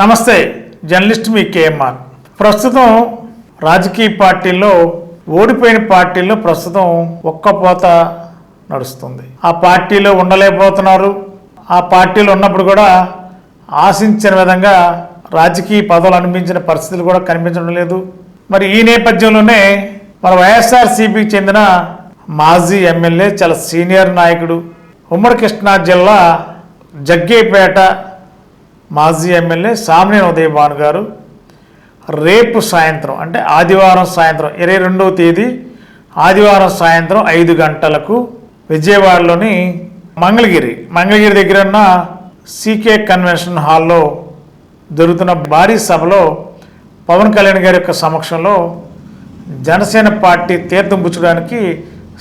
నమస్తే జర్నలిస్ట్ మీ కేఎంఆర్. ప్రస్తుతం రాజకీయ పార్టీల్లో ఓడిపోయిన పార్టీల్లో ప్రస్తుతం ఒక్క పోత నడుస్తుంది. ఆ పార్టీలో ఉండలేకపోతున్నారు. ఆ పార్టీలో ఉన్నప్పుడు కూడా ఆశించిన విధంగా రాజకీయ పదవులు అనిపించిన పరిస్థితులు కూడా కనిపించడం లేదు. మరి ఈ నేపథ్యంలోనే మన వైఎస్ఆర్సీపీకి చెందిన మాజీ ఎమ్మెల్యే చాలా సీనియర్ నాయకుడు ఉమ్మడి కృష్ణా జిల్లా జగ్గేపేట మాజీ ఎమ్మెల్యే సామ్నేని ఉదయభాను గారు రేపు సాయంత్రం అంటే ఆదివారం సాయంత్రం ఇరవై రెండవ తేదీ ఆదివారం సాయంత్రం ఐదు గంటలకు విజయవాడలోని మంగళగిరి మంగళగిరి దగ్గర ఉన్న సీకే కన్వెన్షన్ హాల్లో జరుగుతున్న భారీ సభలో పవన్ కళ్యాణ్ గారి యొక్క సమక్షంలో జనసేన పార్టీ తీర్థం పుచ్చడానికి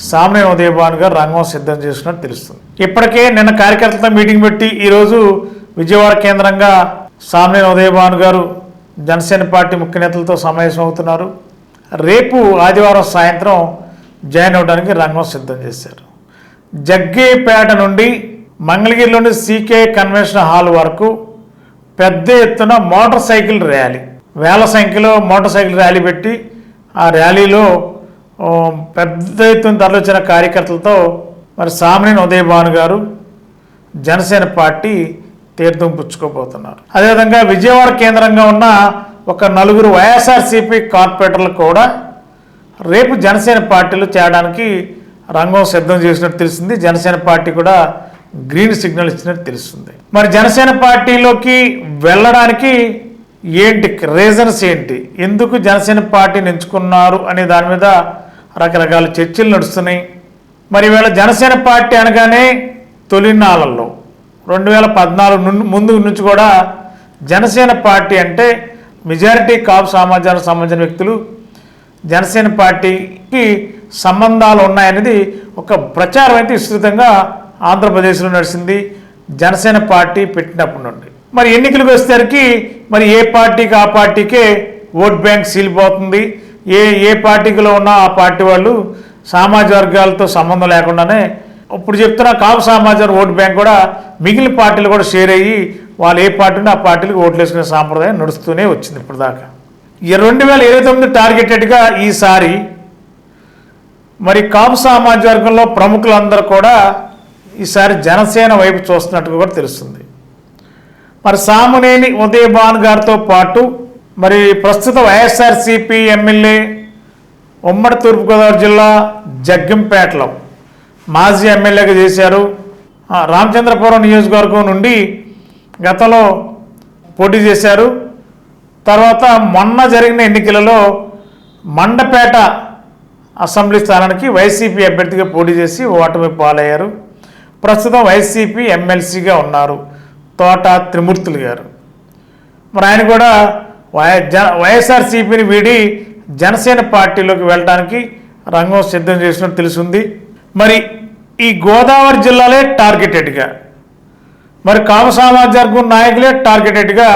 సామాన్య ఉదయభాన్ గారు రంగం సిద్ధం చేసినట్టు తెలుస్తుంది. ఇప్పటికే నిన్న కార్యకర్తలతో మీటింగ్ పెట్టి ఈరోజు విజయవాడ కేంద్రంగా సామాన్య ఉదయభాను గారు జనసేన పార్టీ ముఖ్య నేతలతో సమావేశం అవుతున్నారు రేపు ఆదివారం సాయంత్రం జాయిన్ అవడానికి రంగం సిద్ధం చేశారు. జగ్గేపేట నుండి మంగళగిరిలోని సీకే కన్వెన్షన్ హాల్ వరకు పెద్ద ఎత్తున మోటార్ సైకిల్ ర్యాలీ. వేల సంఖ్యలో మోటార్ సైకిల్ ర్యాలీ పెట్టి ఆ ర్యాలీలో పెద్ద ఎత్తున తరలిచ్చిన కార్యకర్తలతో మరి సామినేని ఉదయభాను గారు జనసేన పార్టీ తీర్థం పుచ్చుకోబోతున్నారు. అదేవిధంగా విజయవాడ కేంద్రంగా ఉన్న ఒక నలుగురు వైఎస్ఆర్సీపీ కార్పొరేటర్లు కూడా రేపు జనసేన పార్టీలు చేయడానికి రంగం సిద్ధం చేసినట్టు తెలిసింది. జనసేన పార్టీ కూడా గ్రీన్ సిగ్నల్ ఇచ్చినట్టు తెలుస్తుంది. మరి జనసేన పార్టీలోకి వెళ్ళడానికి ఏంటి రీజన్స్ ఏంటి? ఎందుకు జనసేన పార్టీని ఎంచుకున్నారు అనే దాని మీద రకరకాల చర్చలు నడుస్తున్నాయి. మరి వీళ్ళ జనసేన పార్టీ అనగానే తొలినాళ్ళల్లో రెండు వేల పద్నాలుగు నుండి ముందు నుంచి కూడా జనసేన పార్టీ అంటే మెజారిటీ కాపు సమాజానికి సంబంధించిన వ్యక్తులు జనసేన పార్టీకి సంబంధాలు ఉన్నాయనేది ఒక ప్రచారం అయితే విస్తృతంగా ఆంధ్రప్రదేశ్లో నడిచింది జనసేన పార్టీ పెట్టినప్పటి నుండి. మరి ఎన్నికలకు వచ్చేసరికి మరి ఏ పార్టీకి ఆ పార్టీకే ఓట్ బ్యాంక్ సీలిపోతుంది. ఏ ఏ పార్టీలో ఉన్నా ఆ పార్టీ వాళ్ళు సామాజిక వర్గాలతో సంబంధం లేకుండానే ఇప్పుడు చెప్తున్న కాపు సమాచార ఓటు బ్యాంక్ కూడా మిగిలిన పార్టీలు కూడా షేర్ అయ్యి వాళ్ళు ఏ పార్టీని ఆ పార్టీలకు ఓట్లు వేసుకునే సాంప్రదాయం నడుస్తూనే వచ్చింది ఇప్పుడు దాకా ఈ రెండు వేల ఇరవై తొమ్మిది టార్గెటెడ్గా ఈసారి మరి కాపు సామాజిక వర్గంలో ప్రముఖులందరూ కూడా ఈసారి జనసేన వైపు చూస్తున్నట్టుగా కూడా తెలుస్తుంది. మరి సామునేని ఉదయభాన్ గారితో పాటు మరి ప్రస్తుత వైఎస్ఆర్సీపీ ఎమ్మెల్యే ఉమ్మడి తూర్పుగోదావరి జిల్లా జగ్గంపేటలో మాజీ ఎమ్మెల్యేగా చేశారు. రామచంద్రపురం నియోజకవర్గం నుండి గతంలో పోటీ చేశారు. తర్వాత మొన్న జరిగిన ఎన్నికలలో మండపేట అసెంబ్లీ స్థానానికి వైసీపీ అభ్యర్థిగా పోటీ చేసి ఓటమి పాలయ్యారు. ప్రస్తుతం వైసీపీ ఎమ్మెల్సీగా ఉన్నారు తోట త్రిమూర్తులు గారు. మరి ఆయన కూడా వై జ వైఎస్ఆర్సీపీని వీడి జనసేన పార్టీలోకి వెళ్ళడానికి రంగం సిద్ధం చేసినట్టు తెలిసింది. మరి ఈ గోదావరి జిల్లాలే టార్గెటెడ్గా మరి కామ సామాజిక నాయకులే టార్గెటెడ్గా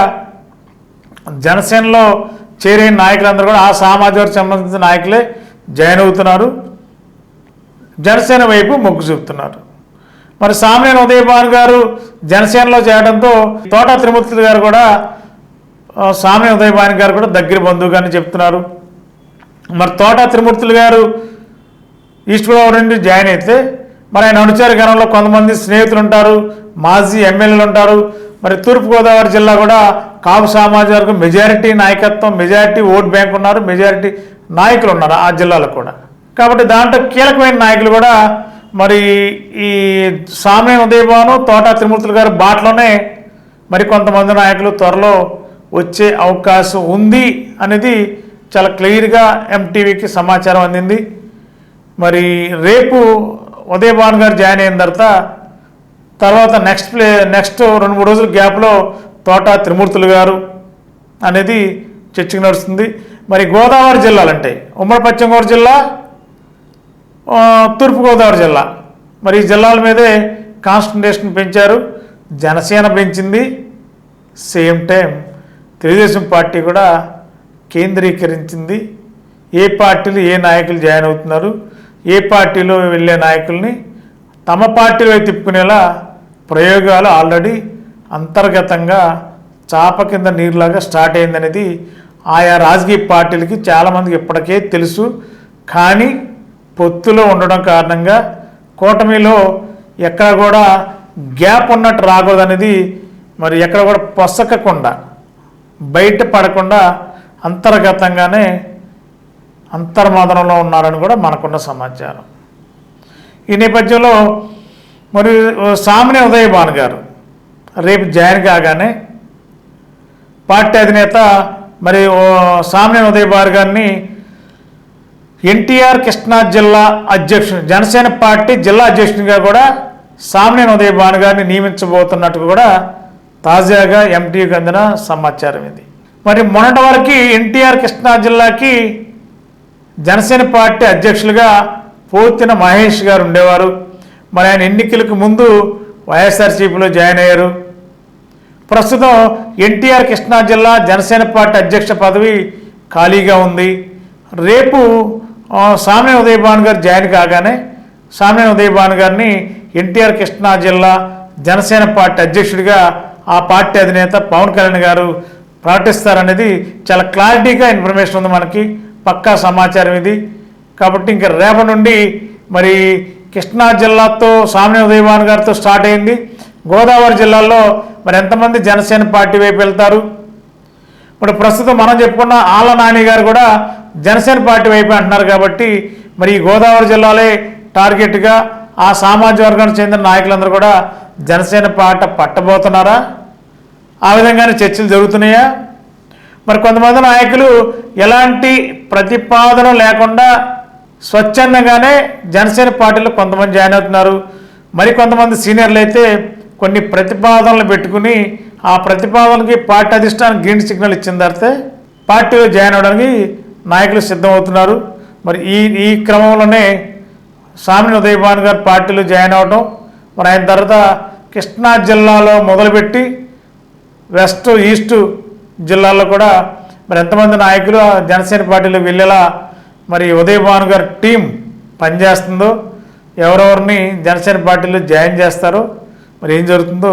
జనసేనలో చేరే నాయకులందరూ కూడా ఆ సామాజిక సంబంధించిన నాయకులే జాయిన్ అవుతున్నారు. జనసేన వైపు మొగ్గు చూపుతున్నారు. మరి సామినేని ఉదయభాన్ గారు జనసేనలో చేయడంతో తోట త్రిమూర్తులు గారు కూడా ఆ, సామినేని ఉదయభాన్ గారు కూడా దగ్గర బంధువుగానే చెప్తున్నారు. మరి తోట త్రిమూర్తులు గారు ఈస్ట్ గోదావరి నుండి జాయిన్ అయితే మరి ఆయన అనుచరి గణంలో కొంతమంది స్నేహితులు ఉంటారు మాజీ ఎమ్మెల్యేలు ఉంటారు మరి తూర్పుగోదావరి జిల్లా కూడా కాపు సామాజిక వర్గం మెజారిటీ నాయకత్వం మెజారిటీ ఓట్ బ్యాంక్ ఉన్నారు మెజారిటీ నాయకులు ఉన్నారు ఆ జిల్లాలో కూడా. కాబట్టి దాంట్లో కీలకమైన నాయకులు కూడా మరి ఈ సామ్య ఉదయభాను తోట త్రిమూర్తులు గారి బాటలోనే మరి కొంతమంది నాయకులు త్వరలో వచ్చే అవకాశం ఉంది అనేది చాలా క్లియర్గా ఎంటీవీకి సమాచారం అందింది. మరి రేపు ఉదయభాన్ గారు జాయిన్ అయిన తర్వాత తర్వాత నెక్స్ట్ ప్లే నెక్స్ట్ రెండు మూడు రోజుల గ్యాప్లో తోట త్రిమూర్తులు గారు అనేది చర్చకు నడుస్తుంది. మరి గోదావరి జిల్లాలంటే ఉమ్మడి పశ్చిమ గోదావరి జిల్లా తూర్పుగోదావరి జిల్లా. మరి ఈ జిల్లాల మీదే కాన్సన్ట్రేషన్ పెంచారు. జనసేన పెంచింది. సేమ్ టైం తెలుగుదేశం పార్టీ కూడా కేంద్రీకరించింది. ఏ పార్టీలు ఏ నాయకులు జాయిన్ అవుతున్నారు. ఏ పార్టీలో వెళ్ళే నాయకుల్ని తమ పార్టీలో తిప్పుకునేలా ప్రయోగాలు ఆల్రెడీ అంతర్గతంగా చాప కింద నీరులాగా స్టార్ట్ అయిందనేది ఆయా రాజకీయ పార్టీలకి చాలామందికి ఇప్పటికే తెలుసు. కానీ పొత్తులో ఉండడం కారణంగా కూటమిలో ఎక్కడ కూడా గ్యాప్ ఉన్నట్టు రాకూడదనేది మరి ఎక్కడ కూడా పొసకకుండా బయట పడకుండా అంతర్గతంగానే అంతర్మదనంలో ఉన్నారని కూడా మనకున్న సమాచారం. ఈ నేపథ్యంలో మరి సామిని ఉదయభాన్ గారు రేపు జాయిన్ కాగానే పార్టీ అధినేత మరి సామిని ఉదయభాన్ గారిని ఎన్టీఆర్ కృష్ణా జిల్లా అధ్యక్షుడు జనసేన పార్టీ జిల్లా అధ్యక్షునిగా కూడా సామినేని ఉదయ భాను గారిని నియమించబోతున్నట్టు కూడా తాజాగా ఎంటీకి అందిన సమాచారం ఇది. మరి మొన్నటి వరకు ఎన్టీఆర్ కృష్ణా జిల్లాకి జనసేన పార్టీ అధ్యక్షులుగా పోతిన మహేష్ గారు ఉండేవారు. మరి ఆయన ఎన్నికలకు ముందు వైఎస్ఆర్సీపీలో జాయిన్ అయ్యారు. ప్రస్తుతం ఎన్టీఆర్ కృష్ణా జిల్లా జనసేన పార్టీ అధ్యక్ష పదవి ఖాళీగా ఉంది. రేపు సామ్య ఉదయభాన్ గారు జాయిన్ కాగానే సామ్య ఉదయభాన్ గారిని ఎన్టీఆర్ కృష్ణా జిల్లా జనసేన పార్టీ అధ్యక్షుడిగా ఆ పార్టీ అధినేత పవన్ కళ్యాణ్ గారు ప్రకటిస్తారనేది చాలా క్లారిటీగా ఇన్ఫర్మేషన్ ఉంది మనకి. పక్కా సమాచారం ఇది. కాబట్టి ఇంకా రేపటి నుండి మరి కృష్ణా జిల్లాతో సామ్య ఉదయభాన్ గారితో స్టార్ట్ అయింది. గోదావరి జిల్లాలో మరి ఎంతమంది జనసేన పార్టీ వైపు వెళ్తారు? ఇప్పుడు ప్రస్తుతం మనం చెప్పుకున్న ఆళ్ళ నాని గారు కూడా జనసేన పార్టీ వైపు అంటున్నారు కాబట్టి మరి ఈ గోదావరి జిల్లాలే టార్గెట్గా ఆ సామాజిక వర్గానికి చెందిన నాయకులందరూ కూడా జనసేన పాట పట్టబోతున్నారా? ఆ విధంగానే చర్చలు జరుగుతున్నాయా? మరి కొంతమంది నాయకులు ఎలాంటి ప్రతిపాదన లేకుండా స్వచ్ఛందంగానే జనసేన పార్టీలో కొంతమంది జాయిన్ అవుతున్నారు. మరి కొంతమంది సీనియర్లు అయితే కొన్ని ప్రతిపాదనలు పెట్టుకుని ఆ ప్రతిపాదనకి పార్టీ అధిష్టానం గ్రీన్ సిగ్నల్ ఇచ్చిన తర్వాత పార్టీలో జాయిన్ అవడానికి నాయకులు సిద్ధమవుతున్నారు. మరి ఈ ఈ క్రమంలోనే స్వామిని ఉదయభాన్ గారు పార్టీలో జాయిన్ అవడం మరి ఆయన తర్వాత కృష్ణా జిల్లాలో మొదలుపెట్టి వెస్ట్ ఈస్టు జిల్లాల్లో కూడా మరి ఎంతమంది నాయకులు జనసేన పార్టీలో వెళ్ళేలా మరి ఉదయ్ భాను గారి టీం పనిచేస్తుందో ఎవరెవరిని జనసేన పార్టీలో జాయిన్ చేస్తారో మరి ఏం జరుగుతుందో